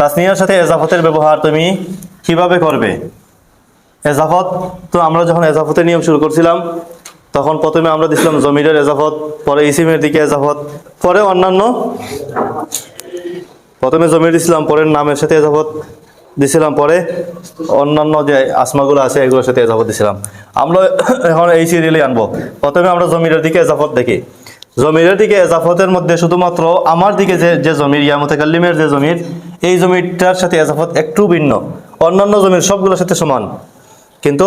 তাসনিয়ার সাথে এজাফতের ব্যবহার তুমি কীভাবে করবে? এজাফত, তো আমরা যখন এজাফতের নিয়ম শুরু করছিলাম, তখন প্রথমে আমরা দিছিলাম জমিরের এজাফত, পরে ইসিমের দিকে এজাফত, পরে অন্যান্য প্রথমে জমির দিছিলাম পরে নামের সাথে এজাফত দিছিলাম, পরে অন্যান্য যে আসমাগুলো আছে, এগুলোর সাথে এজাফত দিছিলাম। আমরা এখন এই সিরিয়ালে আনব। প্রথমে আমরা জমিরের দিকে এজাফত দেখি। জমিরের দিকে এজাফতের মধ্যে শুধুমাত্র আমার দিকে যে যে জমির ইয়া মুতাকাল্লিমের যে জমির, এই জমিটার সাথে এজাফত একটু ভিন্ন। অন্যান্য জমির সবগুলোর সাথে সমান। কিন্তু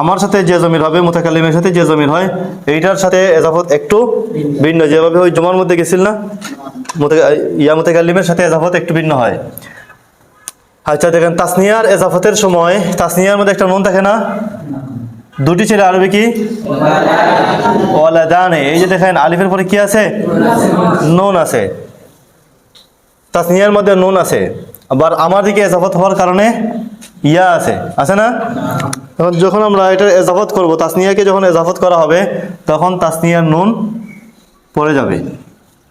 আমার সাথে যে জমির হবে মুতাকাল্লিমের সাথে যে জমির হয়, এইটার সাথে এজাফত একটু ভিন্ন। যেভাবে ওই জমার মধ্যে গেছিল না ইয়া মুতাকাল্লিমের সাথে এজাফত একটু ভিন্ন হয়। আচ্ছা দেখেন, তাসনিয়ার এজাফতের সময়, তাসনিয়ার মধ্যে একটা নুন থাকে না? দুটি ছেলে আরবি কি? ওয়ালাদানে। এই যে দেখেন, আলিফের পরে কি আছে? নুন আছে। তাসনিয়ার মধ্যে নুন আছে। আবার আমার দিকে এজাফত হওয়ার কারণে ইয়া আছে। আছে না? তখন যখন আমরা এটার এজাফত করব, তাসনিয়াকে যখন এজাফত করা হবে, তখন তাসনিয়ার নুন পড়ে যাবে।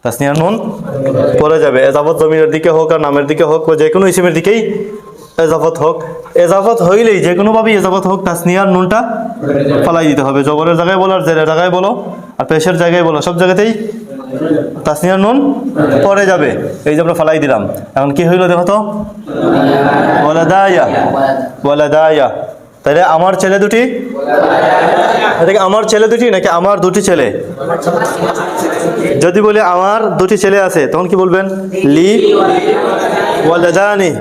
তাসনিয়ার নুন পড়ে যাবে। এজাফত জমিনের দিকে হোক আর নামের দিকে হোক বা যে কোনো ইসিমের দিকেই এজাফত হোক। এজাফত হইলেই যে কোনোভাবেই এজাফত হোক তাসনিয়ার নুনটা ফালাই দিতে হবে। জবরের জায়গায় বলো আর জেরের জায়গায় বলো, আর পেশের জায়গায় বলো, সব জায়গাতেই তাসনিয়ার নুন পরে যাবে। এই যে আমরা ফালাই দিলাম। এখন কি হইল দেখো তো? বলে দায়া বলে দায়া তাহলে আমার ছেলে দুটি? এটা কি আমার ছেলে দুটি নাকি আমার দুটি ছেলে? যদি বলি আমার দুটি ছেলে আছে, তখন কি বলবেন? লি ওয়ালাদানি।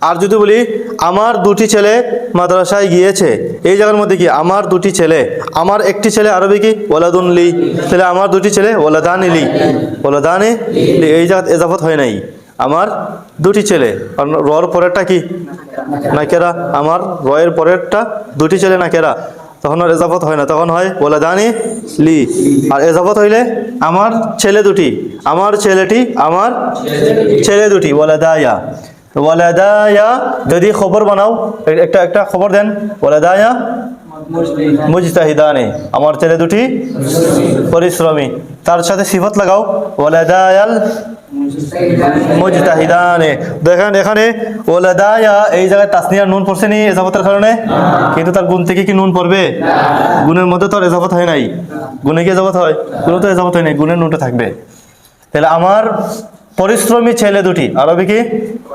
আর যদি বলি, আমার দুটি ছেলে মাদ্রাসায় গিয়েছে, এই জায়গার মধ্যে কি আমার দুটি ছেলে? আমার একটি ছেলে আরবি কি? ওয়ালাদুন লি। তাহলে আমার দুটি ছেলে ওয়ালাদানি লি। ওয়ালাদানি লি, এই জায়গা এজাফত হয় নাই। আমার দুটি ছেলে। রর পরেরটা কি? নাকেরা। আমার রয়ের পরেরটা দুটি ছেলে নাকেরা। তখন আর এজাফত হয় না। তখন হয় বলে দানি লি। আর এজাফত হইলে আমার ছেলে দুটি। আমার ছেলেটি, আমার ছেলে দুটি। বলে দায়া বলে যদি খবর বানাও, একটা একটা খবর দেন বলে দায়া মুজতাহিদানে, আমার ছেলে দুটি পরিশ্রমী, তার সাথে সিফত লাগাও বলে দায়াল মুজতাহিদানে। দেখেন, এখানে ওলাদায়া এই জায়গায় তাসনিয়ার নুন পড়ছে নি এজাফতের কারণে? কিন্তু তার গুণ থেকে কি নুন পড়বে? গুণের মধ্যে তো আর এজাফত হয় নাই। গুণে কি এজাফত হয়? গুণে তো এজাফত হয় নাই, গুণের নুনটা থাকবে। তাহলে আমার পরিশ্রমী ছেলে দুটি, আরবি কি?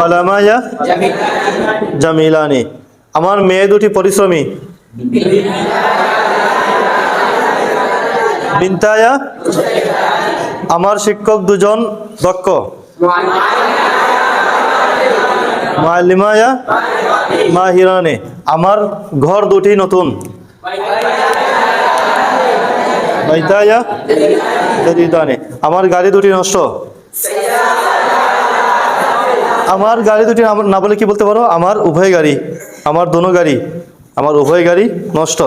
কলামায়া জামিলানি। আমার মেয়ে দুটি পরিশ্রমী। বিন্তায়া, আমার শিক্ষক দুজন দক্ষ। মালিমায়া, মাহিরানে। আমার ঘর দুটি নতুন। আমার গাড়ি দুটি নষ্ট। আমার গাড়ি দুটি না- বলে কি বলতে পারো? আমার উভয় গাড়ি, আমার দোনো গাড়ি, আমার উভয় গাড়ি নষ্ট।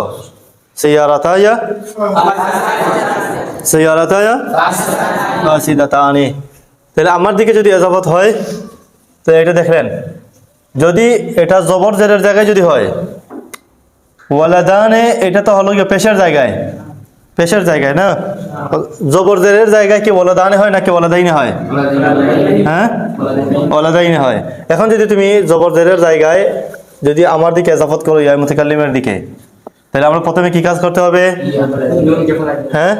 তাহলে আমার দিকে যদি এজাবত হয় তো এটা দেখলেন। যদি এটা জবর জেরের জায়গায় যদি হয়, ওয়ালাদানে এটা তো হলো গিয়ে পেশের জায়গায়। পেশের জায়গায় না? জবর জেরের জায়গায় কি দানে হয় না নাকি ওলাদাইনে হয়? হ্যাঁ? ওলাদাইনে হয়। এখন যদি তুমি জবর জেরের জায়গায় যদি আমার দিকে এজাফত করো ইয়া মুতাকাল্লিমের দিকে তাহলে আমরা প্রথমে কি কাজ করতে হবে? হ্যাঁ?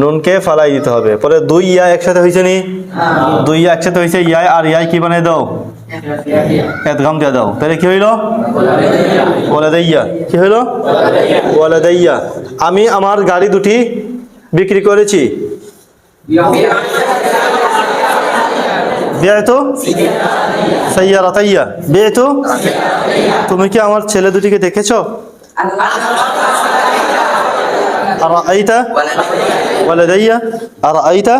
নুনকে ফালাই দিতে হবে। পরে দুই ইয়া একসাথে হয়েছে নি? দুই ইয়া একসাথে হয়েছে ইয়াই আর ইয়াই কি বানিয়ে দাও? এদগাম দিয়ে দাও। তাহলে কি হইল? ওলাদাইয়া কি হইল? ওলাদাইয়া আমি আমার গাড়ি দুটি বিক্রি করেছি। তুমি কি আমার ছেলে দুটিকে দেখেছ? ওয়ালাদাইয়া আর আইতা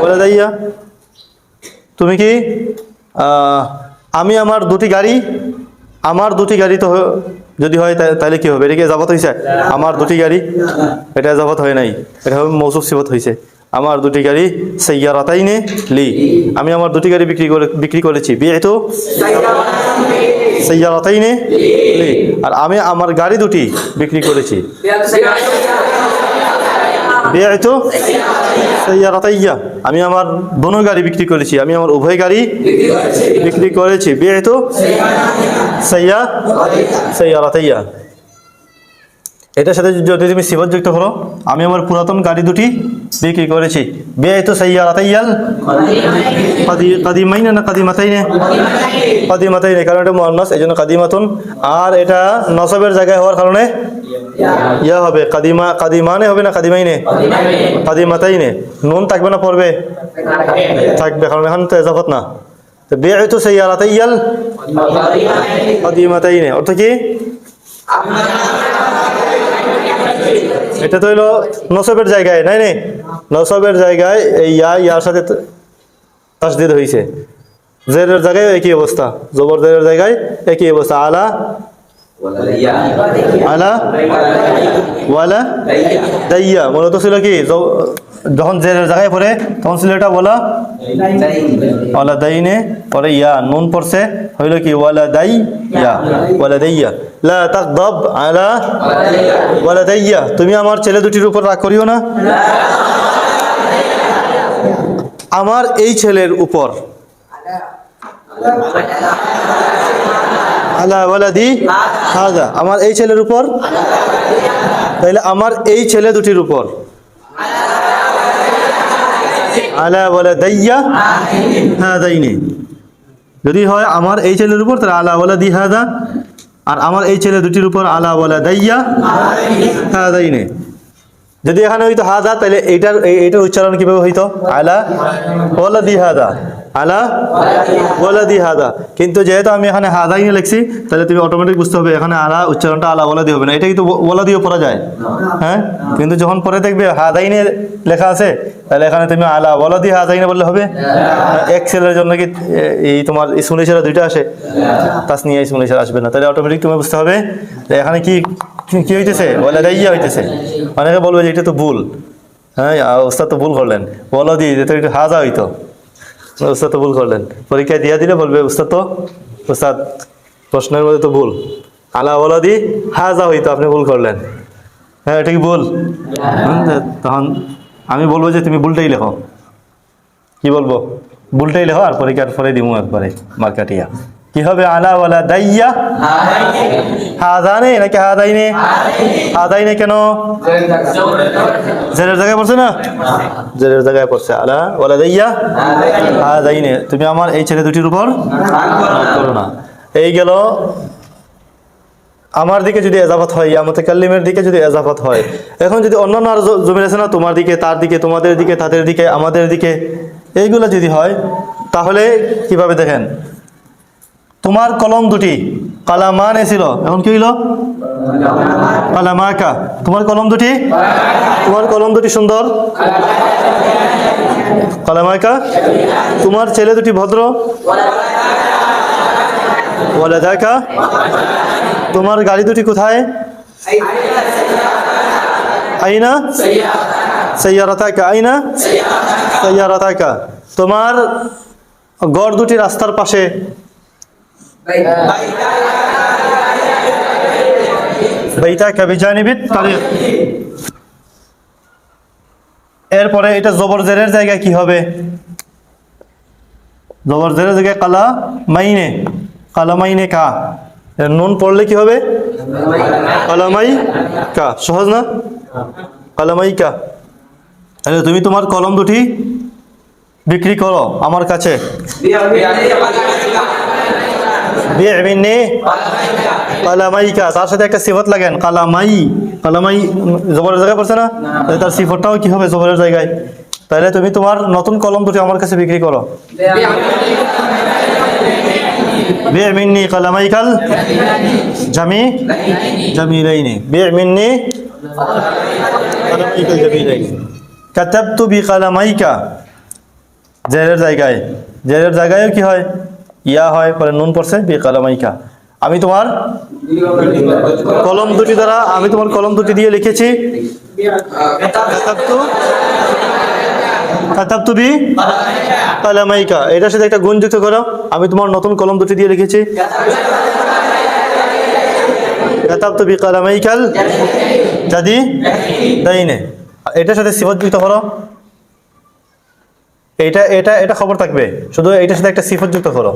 ওয়ালাদাইয়া তুমি কি? আমি আমার দুটি গাড়ি, আমার দুটি গাড়ি তো যদি হয় তাহলে কি হবে? এটা কি এজাবত হয়েছে আমার দুটি গাড়ি, এটা এজাবত হয় নাই। এটা হবে মৌসুফ সিবত হয়েছে আমার দুটি গাড়ি সৈয়ারাতাই নে লি। আমি আমার দুটি গাড়ি বিক্রি করে বিক্রি করেছি। বিয়ে তো? সৈয়ারাতাই নে লি আর আমি আমার গাড়ি দুটি বিক্রি করেছি। বিয়ে তো? সৈয়ারাতাইয়া। আমি আমার দোনো গাড়ি বিক্রি করেছি। আমি আমার উভয় গাড়ি বিক্রি করেছি। বিয়ে তো? সৈয়া? সৈয়ারাতাইয়া। এটার সাথে যদি তুমি সিবত যুক্ত করো, আমি আমার পুরাতন গাড়ি দুটি বিক্রি করেছি বিয়ে তো সৈয়ারাতাইয়াল কাদিমাই না কাদিমাতাই নে কাদিমাতাই নে কারণ এটা মোহান্নাস এই জন্য কাদিমাতুন আর এটা নসবের জায়গায় হওয়ার কারণে ইয়া হবে কাদিমা কাদিমানে হবে না কাদিমাইনে কাদিমাতাইনে নুন থাকবে না পড়বে থাকবে কারণ এখন তো এজাফত না তো বিয়ে তো সেই আলাতাইয়াল কাদিমাতাইনে অর্থ কি এটা তো হইল নসবের জায়গায় নাই নাই নসবের জায়গায় এই ইয়া ইয়ার সাথে তাসদিদ হয়েছে জেরের জায়গায় একই অবস্থা জবর জেরের জায়গায় একই অবস্থা। আলা? আলা? ওয়ালা দাইয়া। মূলত ছিল কি? যখন জেরের জায়গায় পড়ে তখন ছিল এটা বলা? ওয়ালা দাইনে পরে ইয়া নুন পড়ছে হইল কি? ওয়ালা দাই ইয়া ওয়ালা দাইয়া লা তাকদাব আলা ওয়ালা দাইয়া তুমি আমার ছেলে দুটির উপর রাগ করিও না। আমার এই ছেলের উপর। আলা ওয়ালাদি হাজা আমার এই ছেলের উপর? তাইলে আমার এই ছেলে দুটির উপর। আলা বলে দাইয়া হাদাইনি। যদি হয় আমার এই ছেলের উপর, তাহলে আলা বলে দিহাদা। আর আমার এই ছেলে দুটির উপর আলা বলে দাইয়া হাদাইনি। যদি এখানে হইতো হাদা, তাহলে এইটার এই- এইটার উচ্চারণ কীভাবে হইতো? আলা বলে দি হাদা আলা ওয়ালা দি হাদা। কিন্তু যেহেতু আমি এখানে হাদাইনে লিখছি, তাহলে তুমি অটোমেটিক বুঝতে হবে এখানে আলা উচ্চারণটা আলা ওয়ালা দিয়ে হবে না। এটা কিন্তু ওয়ালা দিয়ে পড়া যায়। হ্যাঁ? কিন্তু যখন পরে দেখবে হাদাইনে লেখা আছে, তাহলে এখানে তুমি আলা ওয়ালা দি হাদাইনে বললে হবে। এক্সেলের জন্য কি এই তোমার ইসমুল ইশারা দুইটা আসে? তাস নিয়ে ইসমুলিশারা আসবে না। তাহলে অটোমেটিক তুমি বুঝতে হবে এখানে কি, কি- হইতেছে? ওয়ালা দাইয়া হইতেছে। অনেকে বলবে যে এটা তো ভুল। হ্যাঁ ওস্তাদ তো ভুল করলেন। বলো দি যে তো হাজা হইতো। উস্তাদ তো ভুল করলেন। পরীক্ষায় দিয়া দিলে বলবে উস্তাদ তো উস্তাদ প্রশ্নের মধ্যে তো ভুল। আলা বলা দি, হাজা হইতো, আপনি ভুল করলেন। হ্যাঁ এটা কি ভুল? তখন আমি বলব যে, তুমি ভুলটাই লেখো। কি বলব? ভুলটাই লেখো আর পরীক্ষার পরে দিমু একবারে, মার্কাটিয়া। কি হবে? আলা ওয়ালা দাইয়া। হাজানে নাকি হাদাইনে? হাদাইনে কেন? জেরের জায়গায় পড়ছে না? জেরের জায়গায় পড়ছে। আলা ওয়ালা দাইয়া? হাদাইনে। তুমি আমার এই ছেলে দুটির উপর করো না। এই গেল, আমার দিকে যদি এজাফত হয় ইয়া মুতাকাল্লিমের দিকে যদি এজাফত হয়, এখন যদি অন্যান্য আর জমির আছে না, তোমার দিকে, তার দিকে, তোমাদের দিকে, তাদের দিকে, আমাদের দিকে, এইগুলো যদি হয়, তাহলে কীভাবে দেখেন? তোমার কলম দুটি। কালামান এসিল এখন কি হইল? কালামাকা। তোমার কলম দুটি? তোমার কলম দুটি সুন্দর। কালামাকা। তোমার ছেলে দুটি ভদ্র। ওয়ালাদাকা। তোমার গাড়ি দুটি কোথায়? তোমার গড় দুটি রাস্তার পাশে। বাইতাকা বিজানিবিত তারিখ এরপরে এটা জবর জেরের জায়গায় কি হবে? জবর জায়গায় কালা মাইনে কালা মাইনে কা। নুন পড়লে কি হবে? কালামাই কা। সহজ না? কালামাই কা। তাহলে তুমি তোমার কলম দুটি বিক্রি করো আমার কাছে। মিন্নি কালামাইকা তার সাথে একটা সিফত লাগেন কালামাই কালামাই জবরের জায়গায় পড়ছে না? তার সিফতটাও কি হবে জবরের জায়গায়? তাহলে তুমি তোমার নতুন কলম দুটি আমার কাছে বিক্রি করো। মিন্নি কালামাইকাল জামি জামিলাইনি মিন্নি কালামাইকাল জামিলাইনি কাতাবতু বি কালামাইকা জেরের জায়গায় জেরের জায়গায়ও কি হয়? ইয়া হয় পরে নুন পড়ছে, বি কালামাইকা। আমি তোমার কলম দুটি দ্বারা, আমি তোমার কলম দুটি দিয়ে লিখেছি। বি কালামাইকা। এটার সাথে একটা গুণ যুক্ত করো। আমি তোমার নতুন কলম দুটি দিয়ে লিখেছি। কাতাবতু বি কালামাইকাল জাদি দাইনে। এটার সাথে সিফত যুক্ত করো। এটা এটা এটা খবর থাকবে। শুধু এটার সাথে একটা সিফত যুক্ত করো।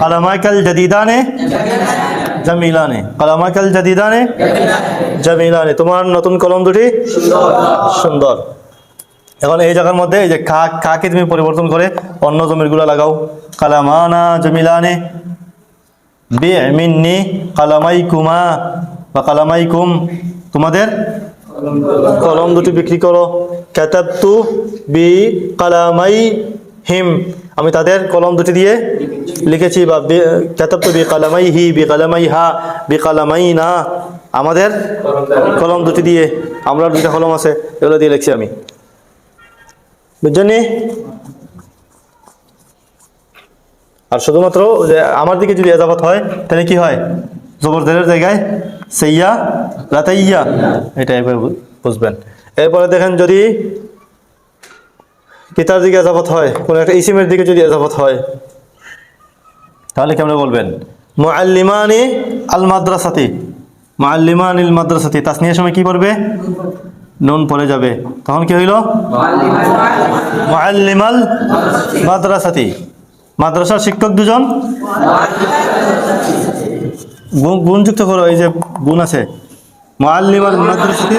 কালামাইকাল জাদিদানে, জামিলানে। কালামাইকাল জাদিদানে, জামিলানে। তোমার নতুন কলম দুটি? সুন্দর। এখন এই জায়গার মধ্যে এই যে কা কাকে তুমি পরিবর্তন করে অন্য জমিরগুলো লাগাও। কালামানা জামিলানে বিমিন্নি কালামাইকুমা বা কালামাইকুম। তোমাদের কলম দুটি বিক্রি করো। কাতাবতু বি কালামাই হিম আমি তাদের কলম দুটি দিয়ে লিখেছি, বা কাতাবতু বি কালামাই হি বি কালামাই হা বি কালামাই না আমাদের কলম দুটি দিয়ে, আমরা দুটা কলম আছে, এগুলো দিয়ে লিখছি আমি। বুঝছেন আর শুধুমাত্র যে আমার দিকে যদি এজাবাত হয়, তাহলে কি হয়? জবরদারের জায়গায় সেইয়া রাতাইয়া এটা একবার বু- বুঝবেন। এরপরে দেখেন যদি পিতার দিকে এজাবত হয়, কোনো একটা ইসিমের দিকে যদি এজাবত হয়, তাহলে কেমন বলবেন? মুআল্লিমানি আল মাদ্রাসাতি মুআল্লিমানি আল মাদ্রাসাতি তাসনিয়ার সময় কি পড়বে? নুন পড়ে যাবে। তখন কি হইল? মুআল্লিমাল মাদ্রাসাতি। মাদ্রাসার শিক্ষক দুজন? গুণ- গুণযুক্ত করো, এই যে গুণ আছে। মুআল্লিমাল মাদ্রাসাতি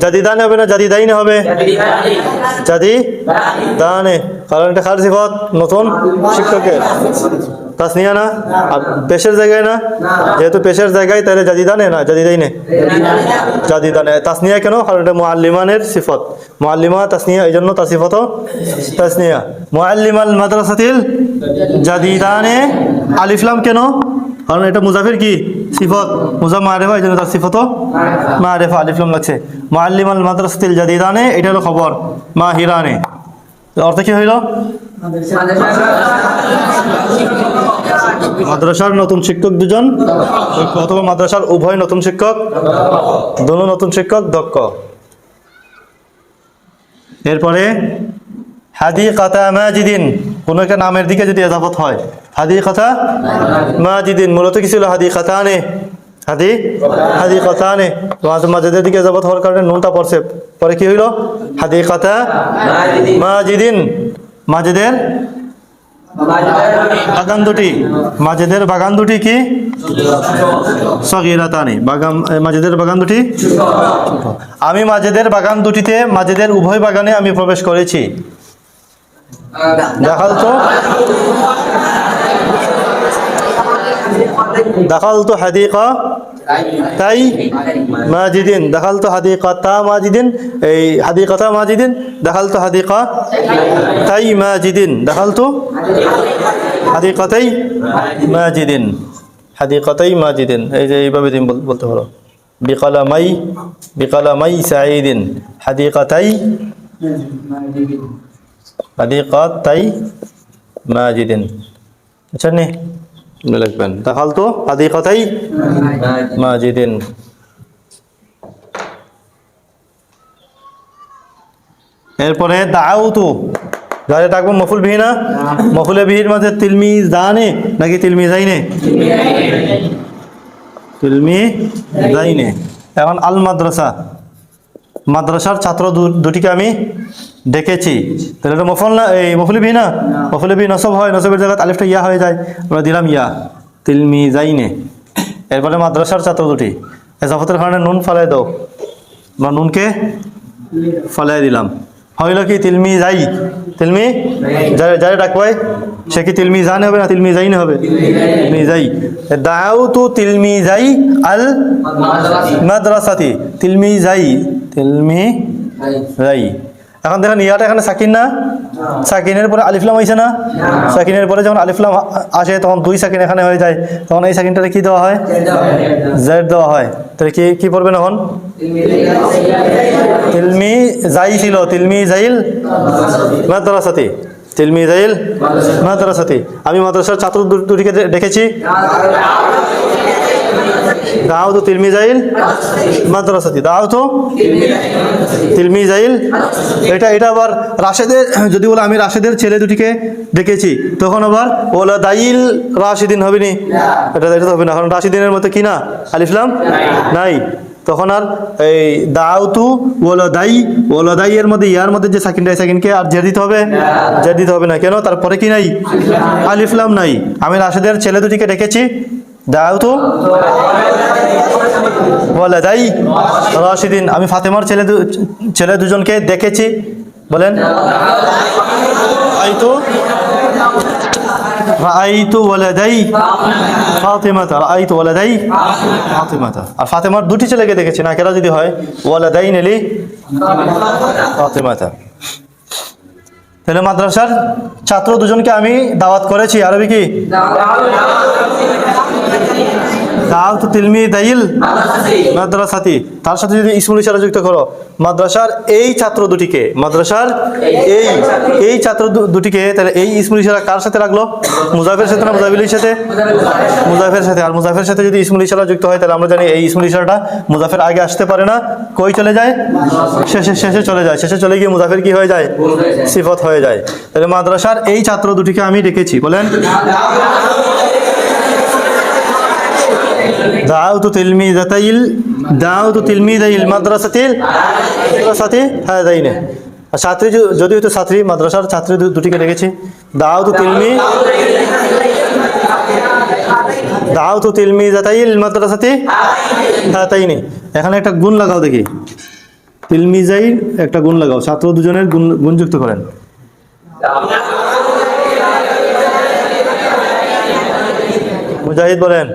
জাদিদানে হবে না জাদিদাইনে হবে? জাদি দানে। কারণ এটা খার সিফত, নতুন শিক্ষকের। তাসনিয়া না? পেশের জায়গায় না? যেহেতু পেশের জায়গায়, তাহলে জাদিদানে না? জাদিদাইনে জাদিদানে তাসনিয়া কেন? কারণ এটা মুআল্লিমানের সিফত। মুআল্লিমা তাসনিয়া, এই জন্য তার সিফত তাসনিয়া। মুআল্লিমাল মাদ্রাসাতিল জাদিদানে আলিফলাম কেন? কারণ এটা মুজাফির কি? সিফত। মুজা মারেফা, এই জন্য তার সিফত মারেফা আলিফলাম লাগছে। মুআল্লিমাল মাদ্রাসাতিল জাদিদানে এটা হলো খবর। মা হিরানে অর্থ কি হইল? মাদ্রাসার নতুন শিক্ষক দুজন, অথবা মাদ্রাসার উভয় নতুন শিক্ষক দুনো নতুন শিক্ষক, দক্ষ। এরপরে, হাদি কাতা মাজিদিন, কোনো একটা নামের দিকে যদি এজাফত হয়, হাদি কাতা মাজিদিন, মূলত কি ছিল? হাদি কাতানে, হাদি হাদি কাতানে। তোমাদের মাঝেদের দিকে এজাফত হওয়ার কারণে নুনটা পড়ছে। পরে কি হইল? হাদি কাতা মাজিদিন। মাঝেদের বাগান দুটি। মাঝেদের বাগান দুটি কি? সগিরাতানি। বাগান এ, মাঝেদের বাগান দুটি? আমি মাঝেদের বাগান দুটিতে মাঝেদের উভয় বাগানে আমি প্রবেশ করেছি। দেখাল তো। দেখাল তো হাদিকা। তাই মাজিদিন দেখাল তো হাদিকাতা মাজিদিন এই হাদিকাতা মাজিদিন দেখাল তো হাদিকা তাই মাজিদিন দেখাল তো হাদিকাতাই মাজিদিন হাদিকাতাই মাজিদিন এই যে এইভাবে তুমি বল- বলতে পারো বিকালামাই বিকালামাই সাঈদিন হাদিকাতাই হাদিকাতাই মাজিদিন আচ্ছা নি মনে লিখবেন দেখাল তো হাদিকাতাই মাজিদিন এরপরে দাউতু। যারে ডাকবো মফুল বিহি না? মফুলে বিহির মাঝে তিলমি জানে নাকি তিলমি যাইনে তিলমি যাইনে এখন আল মাদ্রাসা। মাদ্রাসার ছাত্র দুটিকে আমি ডেকেছি তাহলে এটা মফল না, এই মফুলি বিহি না? মফুলি বিহি নসব হয়, নসবের জায়গায় আলিফটা ইয়া হয়ে যায়। আমরা দিলাম ইয়া। তিলমি যাইনে এরপরে মাদ্রাসার ছাত্র দুটি। এজাফতের কারণে নুন ফালাই দাও। আমরা নুনকে ফালাই দিলাম। হইল কি তিলমি যাই তিলমি? যারে ডাকবাই সে কি তিলমি জান হবে না তিলমি যাই না হবে? তিলমি যাই দাও তু তিলমি যাই আল মাদ্রাসাতি। তিলমি যাই তিলমি যাই এখন দেখেন ইয়াটা এখানে সাকিন না? সাকিনের পরে আলিফলাম হয়েছে না? সাকিনের পরে যখন আলিফলাম আসে, তখন দুই সাকিন এখানে হয়ে যায়। তখন এই সাকিনটাতে কি দেওয়া হয়? জেড দেওয়া হয়। তাহলে কি কি পড়বেন এখন? তিলমি যাই ছিল। তিলমি যাইল মাদ্রাসাতি। তিলমি যাইল মাদ্রাসাতি। আমি মাদ্রাসার ছাত্র দুটিকে দেখেছি। দাও তিলমিজাইল মাদ্রাসাতি। দাও তো তিলমি এটা এটা আবার রাশেদের, যদি বলে আমি রাশেদের ছেলে দুটিকে দেখেছি তখন আবার ওলা দাইল রাশিদিন হবে নি? এটা এটা হবে না, কারণ রাশিদিনের মধ্যে কি না? আলিফলাম নাই। তখন আর এই দাউতু ওলা দাই ওলা দাই এর মধ্যে, ইয়ার মধ্যে যে সাকিনটা এই সাকিনকে আর জের দিতে হবে? জের দিতে হবে না। কেন? তারপরে কি নাই? আলিফলাম নাই। আমি রাশেদের ছেলে দুটিকে ডেকেছি দাউতু বলে দাই রশিদিন, আমি ফাতেমার ছেলে ছেলে দুজনকে দেখেছি। বলেন, আইতু? রাআইতু ওয়ালাদাই ফাতিমাতা, রাআইতু ওয়ালাদাই ফাতিমাতা। আর ফাতেমার দুটি ছেলেকে দেখেছি, না কেরা যদি হয়, ওয়ালাদাই নেলি ফাতিমাতা। তাহলে মাদ্রাসার ছাত্র দুজনকে আমি দাওয়াত করেছি, আরবি কি? তিলমি তার সাথে যদি করো, মাদ্রাসার এই ছাত্র দুটিকে, মাদ্রাসার এই এই ছাত্র দুটিকে, তাহলে এই কার সাথে মুজাফের সাথে না সাথে? মুজাফের সাথে। আর মুজাফের সাথে যদি যুক্ত হয়, তাহলে আমরা জানি এই ইসমুল ইশারাটা মুজাফের আগে আসতে পারে না। কই চলে যায়? শেষে শেষে চলে যায়। শেষে চলে গিয়ে মুজাফের কি হয়ে যায়? সিফত হয়ে যায়। তাহলে মাদ্রাসার এই ছাত্র দুটিকে আমি ডেকেছি। বলেন। دعوت تلميذتي دعوت تلميذي المدرسة المدرسة هذين. আর ছাত্রী যদি হয়তো ছাত্রী, মাদ্রাসার ছাত্রী দুটিকে ডেকেছি দাউতু তিলমি দাও তো তিলমি জাতাইল মাদ্রাসাতে হ্যাঁ তাই নেই এখানে একটা গুণ লাগাও দেখি। তিলমি যাই একটা গুণ লাগাও। ছাত্র দুজনের গুণ গুণযুক্ত করেন। মুজাহিদ বলেন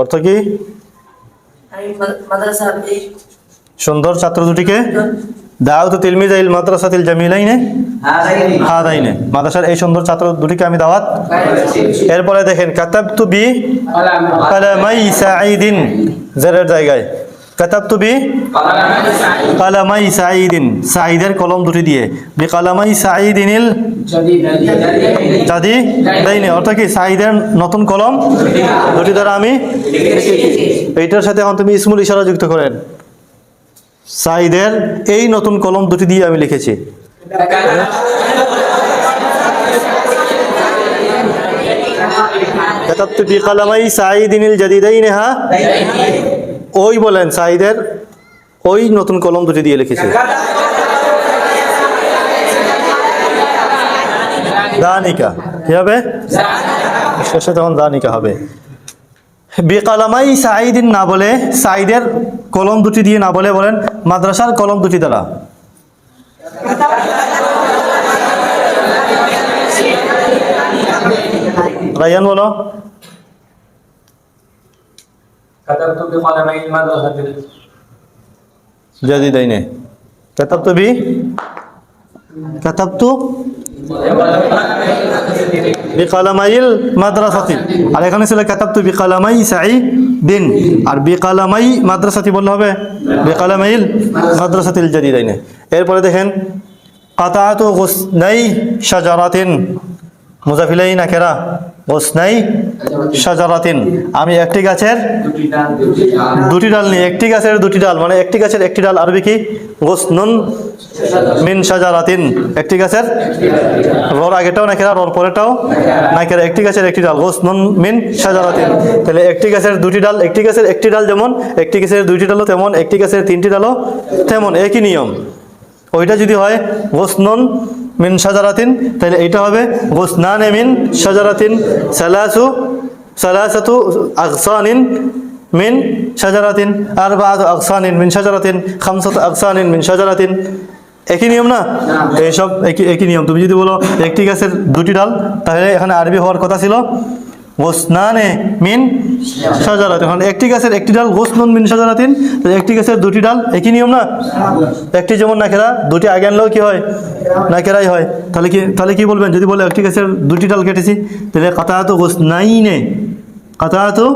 অর্থ কি? সুন্দর ছাত্র দুটিকে? দাওয়াত তিলমিজাইল মাদ্রাসাতিল জামিলাইনে? হাদাইনে। মাদ্রাসার এই সুন্দর ছাত্র দুটিকে আমি দাওয়াত এরপরে দেখেন কাতাবতু বি কালামাই সাঈদিন জেরের জায়গায়। কাতাবতু বি? কালামাই সাঈদিন। সাঈদের কলম দুটি দিয়ে। বি কালামাই সাঈদিনিল জাদি দেয়নি অর্থাৎ কি? সাঈদের নতুন কলম দুটি দ্বারা আমি এইটার সাথে এখন তুমি ইসমুল ইশারা যুক্ত করেন। সাঈদের এই নতুন কলম দুটি দিয়ে আমি লিখেছি। বি কালামাই সাঈদিনিল জাদিদাইনে হা ওই বলেন, সাঈদের ওই নতুন কলম দুটি দিয়ে লিখেছি। দানিকা, কি হবে? শেষে তখন দানিকা হবে। বেকালামাই সাঈদিন না বলে, সাঈদের কলম দুটি দিয়ে না বলে বলেন, মাদ্রাসার কলম দুটি দ্বারা। রায়ান বলো। كتبت بقلمي المدرسة যদি দেয়নি কাতাবতু বি কাতাবতু বিকালামাইল মাদ্রাসাতি আর এখানে ছিল কাতাবতু বিকালামাই সাই দিন আর বিকালামাই মাদ্রাসাতি বললে হবে বিকালামাইল মাদ্রাসাতিল জাদিদাইনে এরপরে দেখেন কাতাতু গুসনাই শাজারাতিন মুজাফিলাই না কেরা গুসনাই শাজারাতিন আমি একটি গাছের দুটি ডাল নিয়ে একটি গাছের দুটি ডাল মানে একটি গাছের একটি ডাল। আরবি কি? গোসনুন মিন সাজারাতিন। একটি গাছের রর আগেটাও নাকেরা রর পরেটাও নাকেরা একটি গাছের একটি ডাল গোসনুন মিন সাজারাতিন। তাহলে একটি গাছের দুটি ডাল, একটি গাছের একটি ডাল যেমন, একটি গাছের দুইটি ডালও তেমন, একটি গাছের তিনটি ডালও তেমন। একই নিয়ম। ওইটা যদি হয় গোসনুন মিন সাজারাতিন তাহলে এটা হবে গোসনান মিন সাজারাতিন সালাসু সালাসাতু আকসানিন মিন সাজারাতিন আর বাদ আকসানিন মিন সাজারাতিন খামসাত আকসানিন মিন সাজারাতিন একই নিয়ম না। এইসব একই একই নিয়ম। তুমি যদি বলো একটি গাছের দুটি ডাল তাহলে এখানে আরবি হওয়ার কথা ছিল। গোসনানে মিন সাজারাত। এখন একটি গাছের একটি ডাল গোসনুন মিন সাজারাতিন একটি গাছের দুটি ডাল একই নিয়ম না? একটি যেমন নাকেরা দুটি আগে আনলেও কি হয়? নাকেরাই হয়। তাহলে কি তাহলে কি বলবেন? যদি বলে একটি গাছের দুটি ডাল কেটেছি, তাহলে কাতা তো গোসনাইনে কাতা তো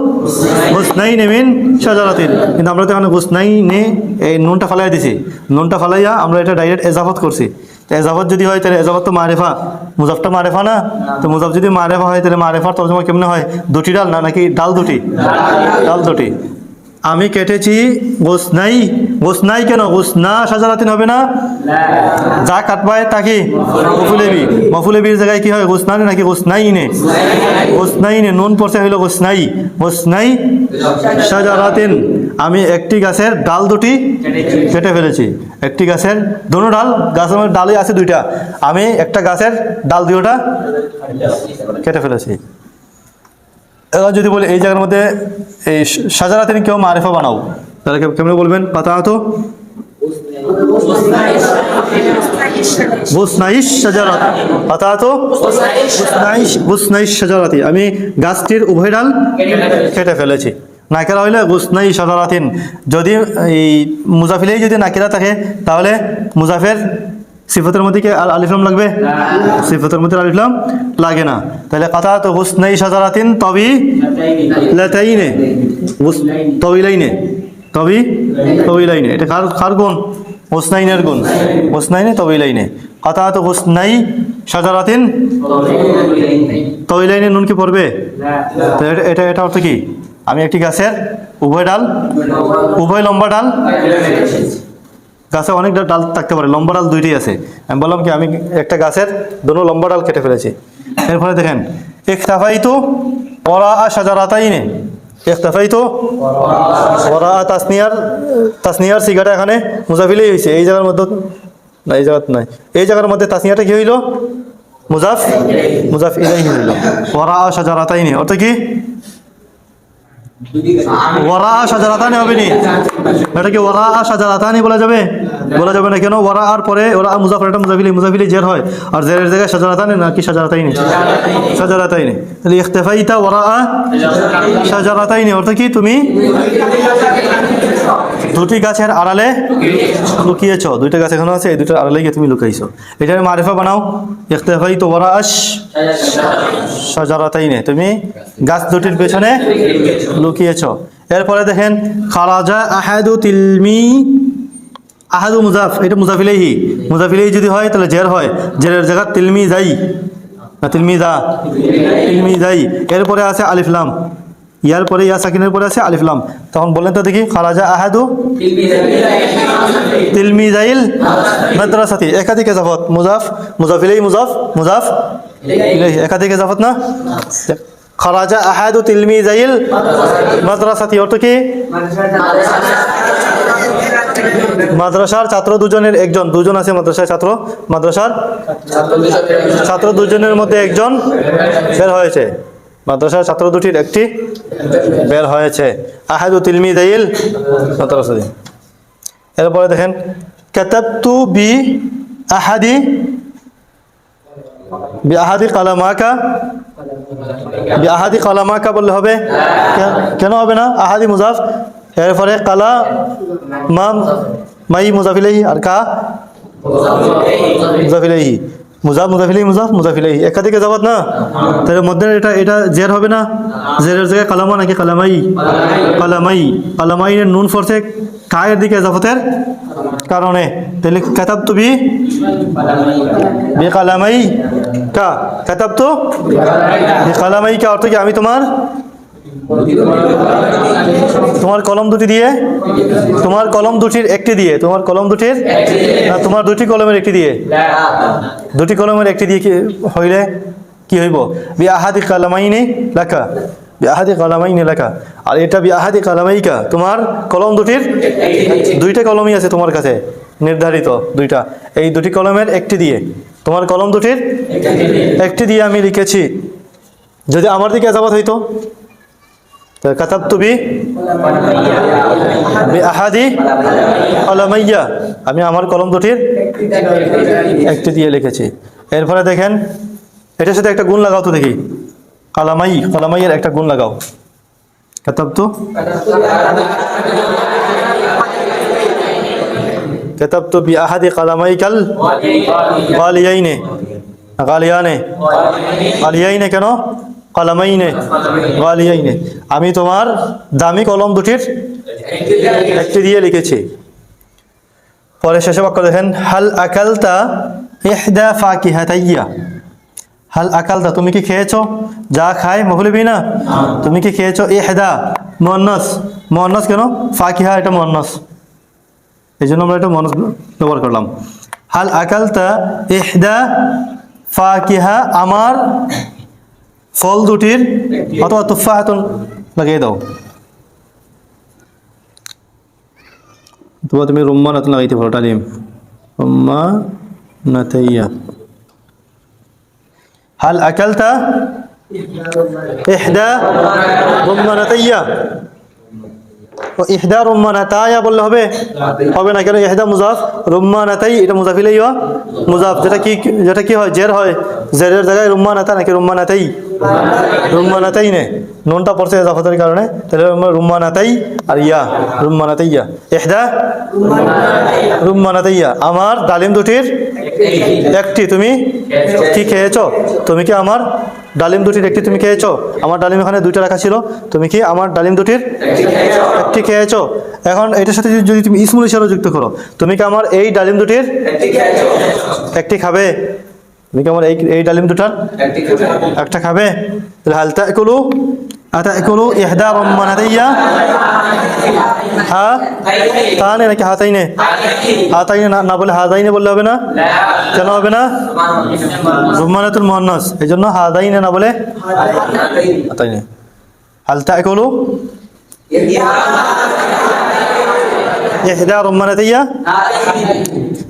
গোসনাইনে মিন সাজারাতিন। কিন্তু আমরা তো এখানে গোসনাইনে এই নুনটা ফালাই দিছি। নুনটা ফালাইয়া আমরা এটা ডাইরেক্ট এজাফত করছি। তো এজাফত যদি হয় তাহলে এজাফত তো মারেফা। মুজাফটা মারেফা না? তো মুজাফ যদি মারেফা হয় তাহলে মারেফার তর্জমা কেমনে হয়? দুটি ডাল না নাকি ডাল দুটি। ডাল দুটি। আমি কেটেছি গোসনাই গোসনাই কেন? গোসনা সাজারাতিন হবে না? যা কাটবায় তা কি মফুলেবি মফুলেবির জায়গায় কি হয়? গোসনানি নাকি গোসনাইনে গোসনাইনে নুন পড়ছে হইল গোসনাই গোসনাই সাজারাতিন। আমি একটি গাছের ডাল দুটি কেটে ফেলেছি। একটি গাছের দুটো ডাল, গাছের মধ্যে ডালই আছে দুইটা। আমি একটা গাছের ডাল দুইটা কেটে ফেলেছি। এবার যদি বলি এই জায়গার মধ্যে এই সাজারাতিন কেউ মারেফা বানাও, তাহলে কেমন বলবেন? পাতা তো আমি গাছটির উভয় ডাল কেটে ফেলেছি। নাকেরা হইলে গুসনাই সাজারাতিন। যদি এই মুজাফিলেই যদি নাকিরা থাকে, তাহলে মুজাফের সিফতের মধ্যে কি আল- আলিফলাম লাগবে? সিফতের মধ্যে আলিফলাম লাগে না। তাহলে কথা তো গুসনাই সাজারাতিন তবি লাতাইনে। গুস- তবিলাইনে। তবি? তবি লাইনে এটা কার কার গুণ? হোসনাইনের গুণ। হোসনাইনে, তবিলাইনে। কথা তো হোসনাই সাজারাতিন তবিলাইনে নুন কি পড়বে? এটা এটা অর্থ কি? আমি একটি গাছের উভয় ডাল, উভয় লম্বা ডাল গাছে অনেক ডাল থাকতে পারে, লম্বা ডাল দুইটাই আছে। আমি বললাম কি, আমি একটা গাছের দুটো লম্বা ডাল কেটে ফেলেছি। এর ফলে দেখেন একতাফাই তো ওরা সাজারাতাইনে একতাফাই তো ওরা তাসনিয়ার তাসনিয়ার সিগাটা এখানে মুজাফিলেই হয়েছে। এই জায়গার মধ্যে, না, এই জায়গাত নাই। এই জায়গার মধ্যে তাসনিয়াটা কি হইল? মুজাফ মুজাফ ইলাই হইল। ওরা সাজারাতাইনে অর্থ কি? হবে এটা বলা যাবে। বলা যাবে না কেন? আর পরে ওরা এটা জের হয়। আর জায়গায় তুমি দুটি গাছের আড়ালে লুকিয়েছ। দুইটা গাছ এখনও আছে, এই দুটার আড়ালে গিয়ে তুমি লুকাইছো। এটার মারিফা বানাও। ইখতেফাই তো ওরা তুমি গাছ দুটির পেছনে লুকিয়েছ। এরপরে দেখেন, খারাজা আহাদু তিলমি আহাদু মুজাফ, এটা মুজাফিলেহি মুজাফিলেহি যদি হয়, তাহলে জের হয়। জেরের জায়গা তিলমি যাই। না, তিলমি দা তিলমি যাই। এরপরে আছে আলিফলাম ইয়ার পরে, ইয়া সাকিনের পরে আছে আলিফলাম তখন বলেন তো দেখি, খারাজা আহাদু তিলমি জাইল মাদ্রাসাতি। একাধিক এজাফত। মুজাফ মুজাফিলেহি মুজাফ মুজাফ, একাধিক এজাফত না? খারাজা আহাদু তিলমি জাইল মাদ্রাসাতি অর্থ কি? মাদ্রাসার ছাত্র দুজনের একজন। দুজন আছে মাদ্রাসার ছাত্র? মাদ্রাসার ছাত্র দুজনের মধ্যে একজন বের হয়েছে। মাদ্রাসার ছাত্র দুটির একটি বের হয়েছে। আহাদু তিলমি দাইল মাদ্রাসাদি এরপরে দেখেন, কাতাবতু বি আহাদি বি আহাদি কালামাকা আহাদি কালামাকা বললে হবে? কে- কেন হবে না? আহাদি মুজাফ এরপরে কালা মাম মাই মুজাফিলেহি আর কা? মুজাফিলেহি। মুজাফ মুজাফিলেহি মুজাফ মুজাফিলেহি। একাধিকে যাবাত না? তাহলে মধ্যে এটা এটা জের হবে না? জেরের জায়গায় কালামা নাকি কালামাই? কালামাই। কালামাইনের নুন ফরছে কায়ের দিকে জাফতের? কারণে, তাহলে কাতাব তুমি বেকালামাই কা। কাতাব তো বেকালামাই কা অর্থ কি? আমি তোমার? তোমার কলম দুটি দিয়ে? তোমার কলম দুটির একটি দিয়ে। তোমার কলম দুটির? তোমার দুটি কলমের একটি দিয়ে। দুটি কলমের একটি দিয়ে কি হইলে? কি হইব? বি আহাদি কালামাইনি লেখা বি আহাদি কালামাইনি লেখা। আর এটা বি আহাদি কালামাইকা। তোমার কলম দুটির দুইটা কলমই আছে তোমার কাছে, নির্ধারিত দুইটা। এই দুটি কলমের একটি দিয়ে। তোমার কলম দুটির একটি দিয়ে আমি লিখেছি। যদি আমার দিকে আজাবাত হইতো তো কাতাবতু বি বি আহাদি কলমাইয়া। আমি আমার কলম দুটির একটি দিয়ে লিখেছি। এরপরে দেখেন, এটার সাথে একটা গুণ লাগাও তো দেখি। কালামাই, কালামাইয়ের একটা গুণ লাগাও। কাতাবতু বি আহাদি কালামাইকাল গালিয়াইনে। গালিয়ানে। গালিয়াইনে কেন? কালামাইনে। গালিয়াইনে। আমি তোমার দামি কলম দুটির একটি দিয়ে লিখেছি। পরে শেষে বাক্য দেখেন, হাল আকালতা ইহদা ফাকিহাতাইয়া হাল আকালতা তুমি কি খেয়েছো? যা খায় মহলবি না তুমি কি খেয়েছো? ইহদা। মুয়ান্নাস। মুয়ান্নাস কেন? ফাকিহা এটা মুয়ান্নাস। এই জন্য আমরা এটা মুয়ান্নাস ব্যবহার করলাম। হাল আকালতা ইহদা ফাকিহা আমার ফল দুটির অথবা তুফাহাতুন লাগিয়ে দাও। অথবা তুমি রুম্মা নাতুন লাগাইতে পারো টালিম রুম্মা নাতাইয়া আকালতা ইহদা রুম্মানাতাইয়া ও ইহদা রুম্মানাতায়া বললে হবে হবে না কেন? ইহদা মুজাফ রুম্মানাতাই এটা মুজাফিলেই মুজাফিলাই মুজাফ যেটা কি যেটা কি হয়? জের হয়। জেরের জায়গায় রুম্মানাতা নাকি রুম্মানাতাই রুম্মানাতাই নে। নুনটা পড়ছে এজাফতের কারণে। তাহলে রুম্মানাতাই আর ইয়া। রুম্মানাতাইয়া ইহদা রুম্মানাতাইয়া আমার ডালিম দুটির একটি তুমি কি খেয়েছো? তুমি কি আমার ডালিম দুটির একটি তুমি খেয়েছো? আমার ডালিম এখানে দুইটা রাখা ছিল। তুমি কি আমার ডালিম দুটির একটি খেয়েছো? এখন এটার সাথে যদি- তুমি ইসমুল ইশারা যুক্ত করো। তুমি কি আমার এই ডালিম দুটির একটি খাবে? তুমি কি আমার এই এই ডালিম দুটার একটা খাবে। তাহলে হালতা তাকুলু আতাকুলু ইহদা রম্মানাতাইয়া হ্যাঁ তানে নাকি হাতাইনে হাতাইনে না না বলে হাতাইনে বললে হবে না কেন হবে না রুম্মানাতুল মুহান্নাস এই জন্য হাদাইনে না বলে হাতাইনে হাল তাকুলু ইহদা রুম্মানাতাইয়া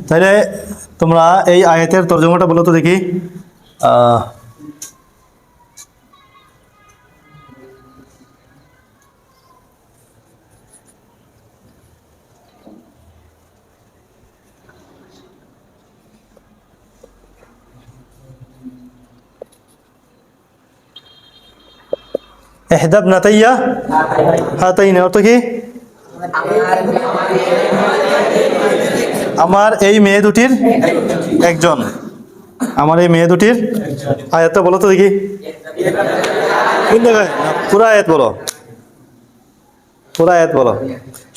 তাহলে তোমরা এই আয়াতের তর্জমাটা বলো তো দেখি আহ, ইহদাব নাতাইয়া হাতাইনে অর্থ কি? আমার এই মেয়ে দুটির একজন। আমার এই মেয়ে দুটির আয়াতটা বলো তো দেখি। না, পুরো আয়াত বলো। পুরো আয়াত বলো।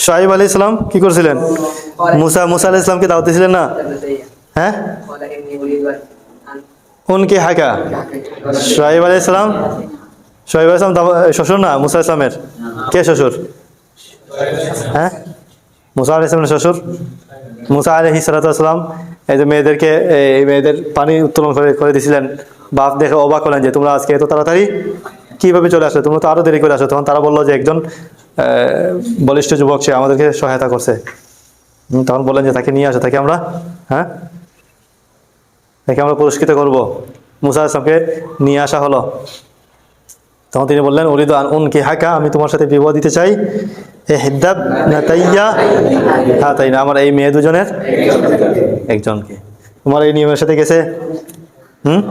শাহিব আলী ইসলাম কি করছিলেন? মুসা মুসা আলি ইসলামকে দাওয়াত দিয়েছিলেন না? হ্যাঁ? উনকে হাকা? শাহিব আলী ইসলাম আলী ইসলাম শ্বশুর না? মুসা ইসলামের? কে শ্বশুর? হ্যাঁ? মুসা আলি ইসলামের শ্বশুর? মুসা আলহি সালাতাম এই যে মেয়েদেরকে এই মেয়েদের পানি উত্তোলন করে করে দিয়েছিলেন বাপ দেখে অবাক হলেন যে, তোমরা আজকে এত তাড়াতাড়ি কীভাবে চলে আসলে? তোমরা তো আরও দেরি করে আসো। তখন তারা বলল যে, একজন বলিষ্ঠ যুবক, সে আমাদেরকে সহায়তা করছে। তখন বললেন যে, তাকে নিয়ে আসো, তাকে আমরা হ্যাঁ? তাকে আমরা পুরস্কৃত করব। মুসা আসলামকে নিয়ে আসা হলো। তখন তিনি বললেন, উরিদ আন উন কি হাকা আমি তোমার সাথে বিবাহ দিতে চাই। এ হিদ্দাব না তাইয়া হ্যাঁ তাই না আমার এই মেয়ে দুজনের একজনকে। তোমার এই নিয়মের সাথে গেছে? হুম?